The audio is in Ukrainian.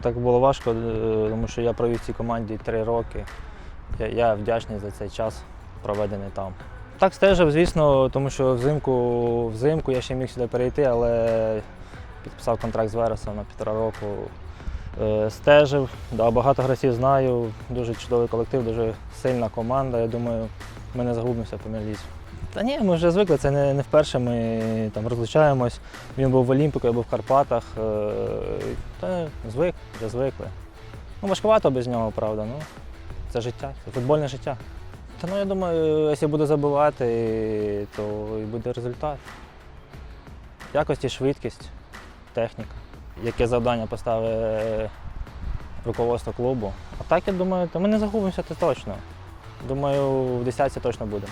Так було важко, е, тому що я провів в цій команді три роки. Я, я вдячний за цей час, проведений там. Так стежив, звісно, тому що взимку, взимку я ще міг сюди перейти, але підписав контракт з Вересом на півтора року. Е, Стежив, да, багато гравців знаю, дуже чудовий колектив, дуже сильна команда. Я думаю, ми не загубимося в прем'єр-лізі. Та ні, ми вже звикли, це не, не вперше ми там розлучаємось. Він був в Олімпіку, я був в Карпатах. е, Та звик, вже звикли. Ну, важкувато без нього, правда. Ну, це життя, це футбольне життя. Та ну я думаю, якщо буду забивати, то і буде результат. Якості, швидкість, техніка. Яке завдання поставить руководство клубу. А так я думаю, то ми не загубимося, це точно. Думаю, в десятці точно буде.